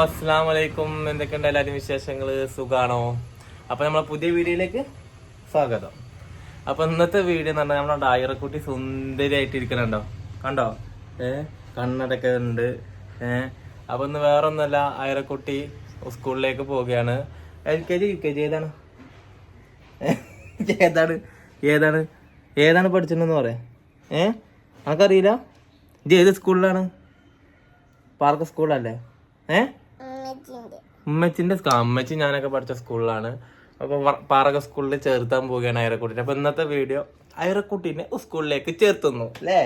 അസ്സാം വലൈക്കും എന്തൊക്കെയുണ്ട് എല്ലാവരും വിശേഷങ്ങൾ സുഖാണോ? അപ്പോൾ നമ്മളെ പുതിയ വീഡിയോയിലേക്ക് സ്വാഗതം. അപ്പോൾ ഇന്നത്തെ വീഡിയോ എന്ന് പറഞ്ഞാൽ നമ്മുടെ ഡായറക്കുട്ടി സുന്ദരിയായിട്ട് ഇരിക്കണുണ്ടോ കണ്ടോ? ഏ? കണ്ണടക്കെ ഉണ്ട്. ഏ? അപ്പം ഇന്ന് വേറെ ആയിരക്കുട്ടി സ്കൂളിലേക്ക് പോവുകയാണ്. L K G U K G ഏതാണ്? ഏതാണ്? ഏതാണ്? ഏതാണ് പഠിച്ചിട്ടുണ്ടെന്ന് പറയാ. ഏ? നമുക്കറിയില്ല ഇത് ഏത് സ്കൂളിലാണ്? പാർക്ക് സ്കൂളല്ലേ? ഏ? ഉമ്മച്ചിന്റെ അമ്മച്ചി ഞാനൊക്കെ പഠിച്ച സ്കൂളിലാണ്. അപ്പൊ പാറക സ്കൂളിൽ ചേർത്താൻ പോവുകയാണ് അയറക്കുട്ടിനെ അപ്പൊ ഇന്നത്തെ വീഡിയോ അയറക്കുട്ടിനെ സ്കൂളിലേക്ക് ചേർത്തുന്നു. അല്ലേ?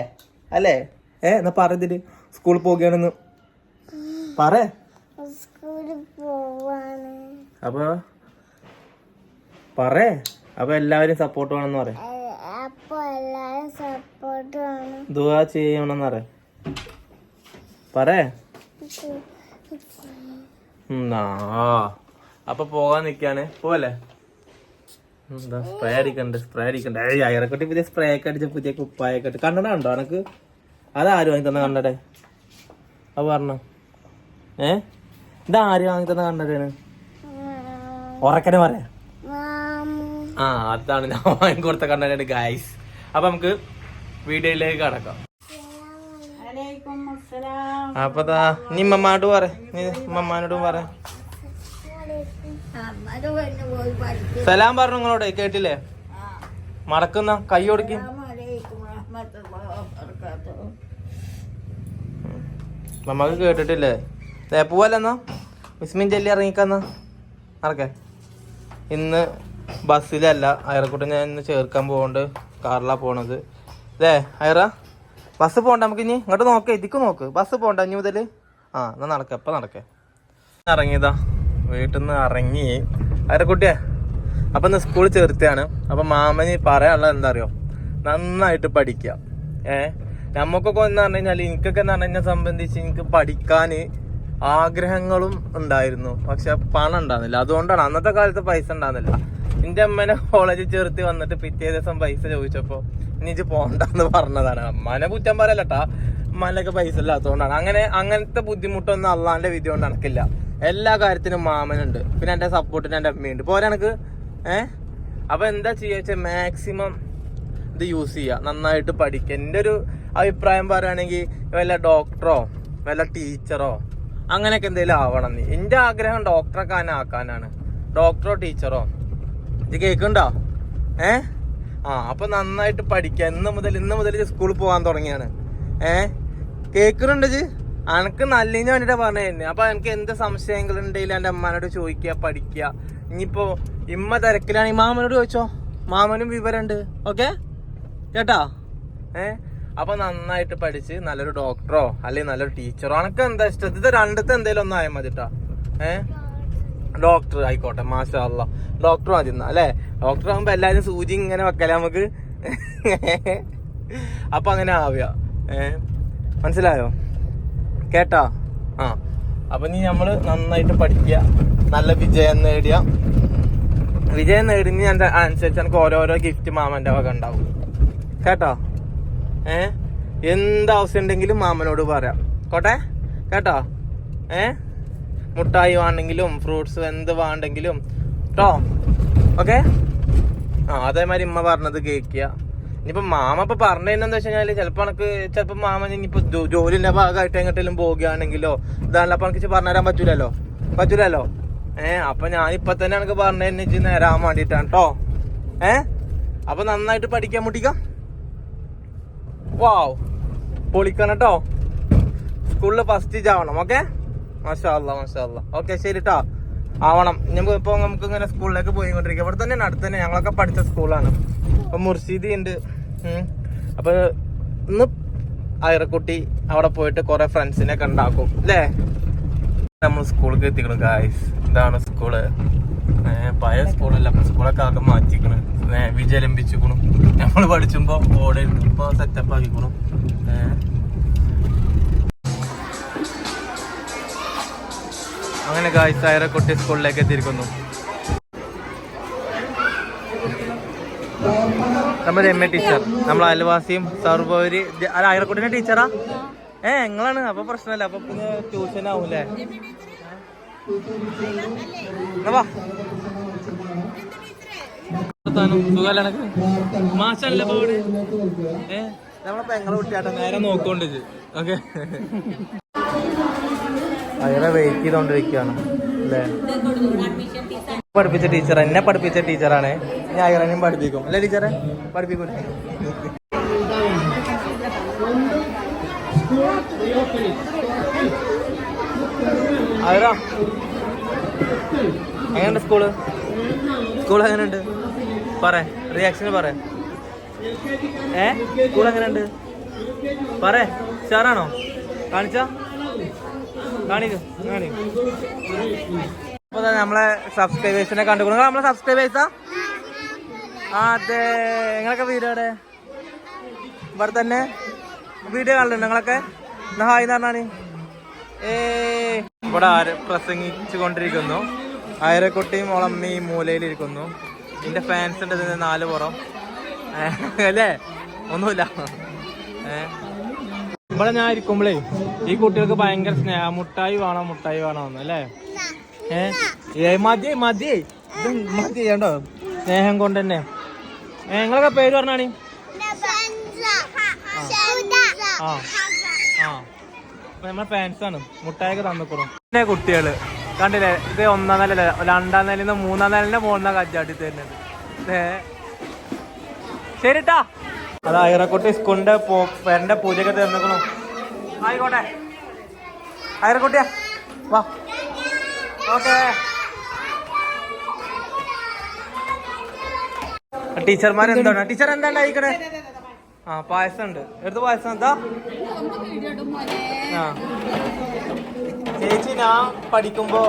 അല്ലേ? ഏ എന്നാ പറഞ്ഞിട്ട് സ്കൂളിൽ പോവുകയാണെന്ന്. പറ. അപ്പൊ പറ. അപ്പൊ എല്ലാവരും സപ്പോർട്ട് വേണമെന്ന് പറയാം ദുവാ ചെയ്യണമെന്ന് പറയാം പറേ. അപ്പൊ പോകാൻ നിക്കാണ്. പോവല്ലേ? എന്താ സ്പ്രേ അടിക്കണ്ട് സ്പ്രേ അടിക്കണ്ട. ഏയ് അയറക്കട്ടി പുതിയ സ്പ്രേ ഒക്കെ അടിച്ച പുതിയ കുപ്പായൊക്കെ ഇട്ട് കണ്ണട ഉണ്ടോ എനക്ക് അതാര് വാങ്ങി തന്ന കണ്ണട? അത് പറഞ്ഞോ. ഏ? ഇത് ആര് വാങ്ങി തന്ന കണ്ണടയാണ് ഉറക്കനെ പറയാ. ആ അതാണ് ഞാൻ വാങ്ങി കൊടുത്ത കണ്ണടയാണ് ഗായ്സ് അപ്പൊ നമുക്ക് വീഡിയോയിലേക്ക് കടക്കാം. അപ്പൊ ദാ നീ മമ്മാട് പറ നീ മമ്മാനോടും പറ. സലാം പറഞ്ഞു നിങ്ങളോട് കേട്ടില്ലേ? മടക്കുന്ന കൈ കൊടുക്കും. നമ്മക്ക് കേട്ടിട്ടില്ലേ? ദേ പോവല്ലെന്നാ വിസ്മിൻ ചെല്ലി ഇറങ്ങിക്കന്നാ നടക്കേ. ഇന്ന് ബസ്സിലല്ല അയറക്കൂട്ടം ഞാൻ ഇന്ന് ചേർക്കാൻ പോകുന്നുണ്ട് കാറിലാ പോണത്. ദേ അയറ. ബസ് പോണ്ട നമുക്ക് ഇനി ഇങ്ങോട്ട് നോക്ക് ഇതിക്ക് നോക്ക്. ബസ് പോണ്ട ഇനി മുതൽ ആ എന്നാ നടക്ക എപ്പ നടക്കേ. ഇറങ്ങിയതാ വീട്ടിൽ നിന്ന് ഇറങ്ങി അരക്കുട്ടിയെ അപ്പൊ ഇന്ന് സ്കൂളിൽ ചേർത്തിയാണ്. അപ്പൊ മാമന് പറയാനുള്ളത് എന്താ അറിയോ? നന്നായിട്ട് പഠിക്കുക ഏ? നമുക്കൊക്കെ എന്ന് പറഞ്ഞു കഴിഞ്ഞാൽ എനിക്കൊക്കെ എന്ന് പറഞ്ഞു കഴിഞ്ഞാൽ സംബന്ധിച്ച് എനിക്ക് പഠിക്കാൻ ആഗ്രഹങ്ങളും ഉണ്ടായിരുന്നു. പക്ഷെ പണം ഉണ്ടാകുന്നില്ല അതുകൊണ്ടാണ് അന്നത്തെ കാലത്ത് പൈസ ഉണ്ടാകുന്നില്ല എന്റെ അമ്മനെ കോളേജിൽ ചേർത്ത് വന്നിട്ട് പിറ്റേ ദിവസം പൈസ ചോദിച്ചപ്പോ എനിക്ക് പോണ്ടെന്ന് പറഞ്ഞതാണ്. അമ്മനെ കുറ്റം പറയല്ലട്ടാ അമ്മനൊക്കെ പൈസ ഇല്ലാത്തതുകൊണ്ടാണ്. അങ്ങനെ അങ്ങനത്തെ ബുദ്ധിമുട്ടൊന്നും അള്ളാന്റെ വിധി കൊണ്ട് നടക്കില്ല. എല്ലാ കാര്യത്തിനും മാമനുണ്ട്. പിന്നെ എന്റെ സപ്പോർട്ടിന് എന്റെ അമ്മയുണ്ട് പോരാ എനക്ക് ഏഹ് അപ്പൊ എന്താ ചെയ്യാ മാക്സിമം ഇത് യൂസ് ചെയ്യുക നന്നായിട്ട് പഠിക്കുക എന്റെ ഒരു അഭിപ്രായം പറയുകയാണെങ്കിൽ വല്ല ഡോക്ടറോ വല്ല ടീച്ചറോ അങ്ങനെയൊക്കെ എന്തെങ്കിലും ആവണം നീ. എന്റെ ആഗ്രഹം ഡോക്ടറൊക്കെ ആക്കാനാണ് ഡോക്ടറോ ടീച്ചറോ ഇത് കേൾക്കണ്ടോ ഏ? ആ അപ്പൊ നന്നായിട്ട് പഠിക്കുക ഇന്ന് മുതൽ ഇന്ന് മുതൽ സ്കൂളിൽ പോകാൻ തുടങ്ങിയാണ്. ഏ? കേൾക്കുന്നുണ്ട് ജി അനക്ക് നല്ലതിന് വേണ്ടിട്ട് പറഞ്ഞു തന്നെ അപ്പൊ എനിക്ക് എന്ത് സംശയങ്ങൾ ഉണ്ടെങ്കിൽ എന്റെ അമ്മാനോട് ചോദിക്കുക പഠിക്കുക. ഇനിയിപ്പോ ഇമ്മ തിരക്കിലാണെങ്കിൽ മാമനോട് ചോദിച്ചോ? മാമനും വിവരമുണ്ട്. ഓക്കെ? കേട്ടാ? ഏ? അപ്പൊ നന്നായിട്ട് പഠിച്ച് നല്ലൊരു ഡോക്ടറോ അല്ലെങ്കിൽ നല്ലൊരു ടീച്ചറോ. അനക്ക് എന്താ ഇഷ്ടം? ഇത് രണ്ടത്തെ എന്തേലും ഒന്നായ മതിട്ടാ. മതി കേട്ടാ ഏ? ഡോക്ടർ ആയിക്കോട്ടെ മാഷാ ഡോക്ടർ മതി എന്നാ അല്ലേ? ഡോക്ടർ ആകുമ്പോ എല്ലാരും സൂചി ഇങ്ങനെ വെക്കല നമുക്ക്? അപ്പൊ അങ്ങനെ ആവുക. ഏ? മനസ്സിലായോ? കേട്ടാ? ആ. അപ്പൊ നീ നമ്മൾ നന്നായിട്ട് പഠിക്കുക. നല്ല വിജയം നേടിയ. വിജയം നേടിന് എന്റെ അനുസരിച്ച് എനിക്ക് ഓരോരോ ഗിഫ്റ്റ് മാമന്റെ വക ഉണ്ടാവും. കേട്ടോ? ഏ? എന്ത് ആവശ്യം ഉണ്ടെങ്കിലും മാമനോട് പറയാം. കോട്ടെ? കേട്ടോ? ഏ? മുട്ടായി വേണ്ടെങ്കിലും ഫ്രൂട്ട്സ് എന്ത് വേണ്ടെങ്കിലും. കേട്ടോ ഓക്കെ ആ അതേമാതിരി ഉമ്മ പറഞ്ഞത് കേൾക്കുക. ഇനിയിപ്പോ മാമ ഇപ്പൊ പറഞ്ഞതെന്നു വെച്ച് കഴിഞ്ഞാൽ ചിലപ്പോ എനിക്ക് ചിലപ്പോ മാമ ഇനിയിപ്പോ ജോലിന്റെ ഭാഗമായിട്ട് എങ്ങോട്ടെങ്കിലും പോവുകയാണെങ്കിലോ ഇതാണല്ലോ അപ്പൊ എനിക്ക് പറഞ്ഞു തരാൻ പറ്റൂലല്ലോ? പറ്റൂലല്ലോ? ഏ അപ്പൊ ഞാൻ ഇപ്പൊ തന്നെ എനിക്ക് പറഞ്ഞു നേരാൻ വേണ്ടിട്ടാണ് കേട്ടോ ഏ? അപ്പൊ നന്നായിട്ട് പഠിക്കാൻ മുട്ടിക്കാം വാവ്. പൊളിക്കണം കേട്ടോ സ്കൂളിൽ ഫസ്റ്റ് ആവണം ഓക്കെ മാഷാ അല്ല മാഷാ അല്ല ഓക്കെ ശരി കേട്ടോ ആവണം. നമുക്ക് ഇപ്പൊ നമുക്ക് ഇങ്ങനെ സ്കൂളിലേക്ക് പോയിക്കൊണ്ടിരിക്കുക. ഇവിടെ തന്നെയാണ് അടുത്ത് തന്നെ ഞങ്ങളൊക്കെ പഠിച്ച സ്കൂളാണ്. അപ്പൊ മുർഷിദി ഉണ്ട് അപ്പോൾ അപ്പൊ ഇന്ന് അയറക്കുട്ടി അവിടെ പോയിട്ട് കൊറേ ഫ്രണ്ട്സിനെ കണ്ടാക്കും അല്ലേ നമ്മൾ സ്കൂളിലേക്ക് എത്തിക്കണം ഗായ്സ് ഇതാണ് സ്കൂൾ. പഴയ സ്കൂളല്ല. സ്കൂളൊക്കെ ആകെ മാറ്റിക്കണ്. ഏ, നമ്മൾ പഠിച്ചുമ്പോ ഓടെ ഇപ്പൊ സെറ്റപ്പ് ആക്കിക്കണു. അങ്ങനെ ഗായ്സ് അയറക്കുട്ടി സ്കൂളിലേക്ക് എത്തിയിരിക്കുന്നു. നമ്മുടെ എം എ ടീച്ചർ നമ്മളെ അയൽവാസിയും സർവരി അല്ല അയറക്കുട്ടിന്റെ ടീച്ചറാ ഏ നിങ്ങളാണ്. അപ്പൊ പ്രശ്നമല്ല. അപ്പൊ പിന്നെ ട്യൂഷൻ ആവൂലേ നമ്മളപ്പോ എങ്ങനെ? മാഷല്ലേ ഏ? നമ്മളെ പെങ്ങളെ കുട്ടിയാട്ടോ നേരെ നോക്കോണ്ട് ഓക്കെ. അയാളെ വെയിറ്റ് ചെയ്തോണ്ടിരിക്കുകയാണ് അല്ലേ? പഠിപ്പിച്ച ടീച്ചർ എന്നെ പഠിപ്പിച്ച ടീച്ചറാണ് ഞാൻ അയറനെയും പഠിപ്പിക്കും. അല്ലേ ടീച്ചറെ പഠിപ്പിക്കൂലേ? അയറ എങ്ങനെയുണ്ട് സ്കൂൾ? സ്കൂൾ എങ്ങനെയുണ്ട്? പറ റിയാക്ഷൻ പറ. ഏ? സ്കൂൾ എങ്ങനെയുണ്ട്? പറ ഉഷാറാണോ? കാണിച്ച. അപ്പൊ നമ്മളെ സബ്സ്ക്രൈബേഴ്സിനെ കണ്ടുകൊടുക്കും നമ്മളെ സബ്സ്ക്രൈബേഴ്സാ അതെ. നിങ്ങളൊക്കെ വീഡിയോ അവിടെ ഇവിടെ തന്നെ വീഡിയോ കാണലുണ്ട് നിങ്ങളൊക്കെ? എന്നാ പറഞ്ഞാണ് ഇവിടെ ആര് പ്രസംഗിച്ചു കൊണ്ടിരിക്കുന്നു അയരക്കുട്ടിയും ഓളമ്മയും മൂലയിലിരിക്കുന്നു. എന്റെ ഫാൻസ് ഉണ്ട് നാല് പുറം. അല്ലേ? ഒന്നുമില്ല. ഏ ഇവിടെ ഞാൻ ഇരിക്കുമ്പോഴേ ഈ കുട്ടികൾക്ക് ഭയങ്കര സ്നേഹ. മുട്ടായി വേണം മുട്ടായി വേണം അല്ലേ? ഏ? മതി മതി. മതി കണ്ടോ? സ്നേഹം കൊണ്ട് തന്നെ. നിങ്ങളൊക്കെ പേര് പറഞ്ഞാണി? ആ. ആ. അപ്പൊ നമ്മളെ ഫാൻസ് ആണ്. മുട്ടായൊക്കെ തന്നിക്കണം. പിന്നെ കുട്ടികൾ കണ്ടില്ലേ? ഇത് ഒന്നാം നില രണ്ടാം നിലയിൽ നിന്ന് മൂന്നാം നിലന്റെ മുകളിൽ കച്ചാട്ടി തരുന്നത്. ശരിട്ടാ. അത് ഐറക്കുട്ടി സ്കൂളിന്റെ പേരന്റെ പൂജയൊക്കെ തീർന്നിക്കണു. ആയിക്കോട്ടെ. ഐറക്കുട്ടിയാ വാ. ഓക്കേ. ടീച്ചർമാർ എന്താണ്? ടീച്ചർ എന്താണ് അയക്കണേ ആ പായസം ഉണ്ട് എടുത്ത് പായസം എന്താ? ആ. ചേച്ചി ഞാൻ പഠിക്കുമ്പോ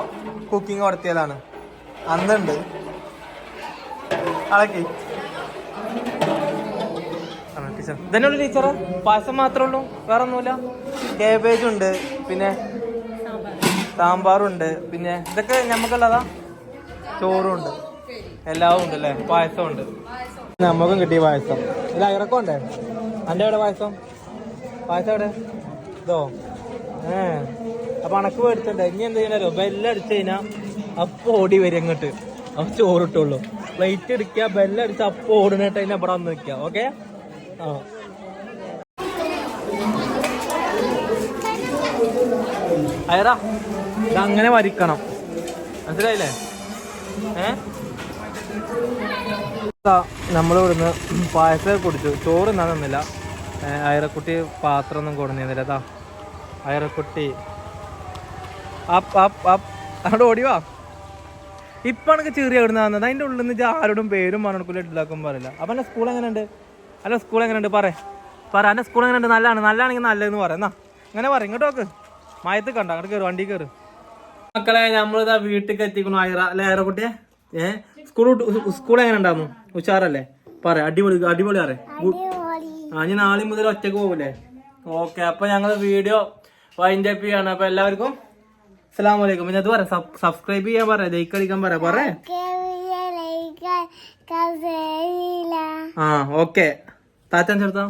കുക്കിംഗ് നടത്തിയതാണ്. അന്നുണ്ട്. അളക്കി. ടീച്ചർ. ഇതന്നെ ഉള്ളു ടീച്ചർ പായസം മാത്രമേ ഉള്ളൂ? വേറെ ഒന്നുമില്ല കേബേജ് പിന്നെ സാമ്പാറുണ്ട് പിന്നെ ഇതൊക്കെ നമുക്കുള്ളതാ ചോറും ഉണ്ട് എല്ലാം ഉണ്ട് അല്ലേ? പായസം ഉണ്ട് നമുക്കും കിട്ടിയ പായസം. ഇല്ല ഇറക്കം ഉണ്ടേ? അന്റെ എവിടെ പായസം? പായസം എവിടെ? ഇതോ? ഏ. അപ്പൊ അണക്ക് മേടിച്ചിട്ടുണ്ട് ഇനി എന്ത് ചെയ്യണല്ലോ ബെല്ലം അടിച്ചു കഴിഞ്ഞാ അപ്പൊ ഓടി വരും അങ്ങോട്ട് അപ്പൊ ചോറിട്ടുള്ളൂ പ്ലേറ്റ് എടുക്കുക ബെല്ലം അടിച്ച് അപ്പൊ ഓടുന്നിട്ട് അതിനെ ഇവിടെ വന്ന് നിൽക്കുക. ഓക്കെ അയറാ. അങ്ങനെ വരിക്കണം. മനസ്സിലായില്ലേ? ഏ? നമ്മൾ ഇവിടുന്ന് പായസം കുടിച്ചു. ചോറ് തിന്നാൻ തന്നില്ല അയറക്കുട്ടി പാത്രം ഒന്നും കൊടുന്നില്ല അയറക്കുട്ടി. അപ്പ് അപ്പ് അപ്പ് അവിടെ ഓടിവാ ഇപ്പം ചെറിയ എവിടെ നിന്ന് അതിന്റെ ഉള്ളിൽ നിന്ന് ആരോടും പേരും മണക്കൂല ഇടാക്കും പറയില്ല അപ്പം എന്റെ സ്കൂൾ എങ്ങനെയുണ്ട്? അല്ല സ്കൂൾ എങ്ങനെയുണ്ട്? പറ. പറ എന്റെ സ്കൂൾ എങ്ങനെയുണ്ട്? നല്ലതാണ്. നല്ലതാണെങ്കിൽ നല്ലതെന്ന് പറയാം എന്നാ അങ്ങനെ പറയും ഇങ്ങോട്ട് നോക്ക്. മയത്ത് കണ്ട? അങ്ങോട്ട് കയറും വണ്ടി കയറും മക്കളെ നമ്മളിതാ വീട്ടിൽ എത്തിക്കണു അയറ അല്ലെ അയറക്കുട്ടിയെ ഏ? സ്കൂൾ സ്കൂൾ എങ്ങനെ ഉണ്ടായിരുന്നു ഉഷാറല്ലേ? പറ അടിപൊളി അടിപൊളി പറ. ആ ഇനി നാളെ മുതൽ ഒറ്റയ്ക്ക് പോകൂലേ? ഓക്കെ അപ്പൊ ഞങ്ങൾ വീഡിയോ വൈൻഡ് അപ്പ് ചെയ്യാണ്. അപ്പൊ എല്ലാവർക്കും അസ്സാം വലൈക്കും പിന്നെ അത് പറ സബ്സ്ക്രൈബ് ചെയ്യാൻ പറ ലൈക്ക് അടിക്കാൻ പറ പറ. ആ ഓക്കെ. താറ്റാൻ ചേർത്താ